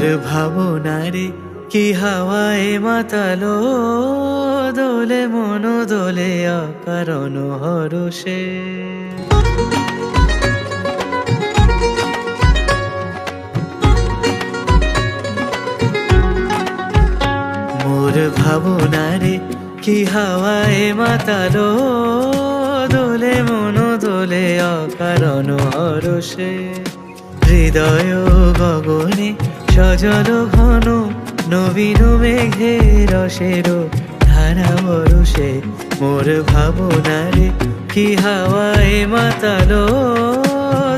রে কি হাওয়ায় মাতালো? দোলে মন দোলে অকারণ হরষে। মোর ভাবনা রে কি হাওয়ায় মাতালো? দোলে মন দোলে অকারণ হরষে। হৃদয় গগনে সজল ঘন, নবীন মেঘে রসের ধারা বরসে মোর ভাবনারে কি হাওয়ায় মাতালো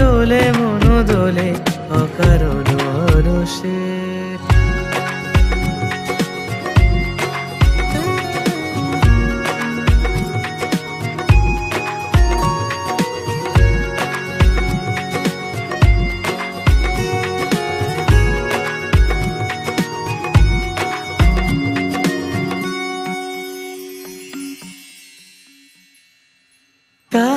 দোলে, মন দোলে, অকারণ হরষে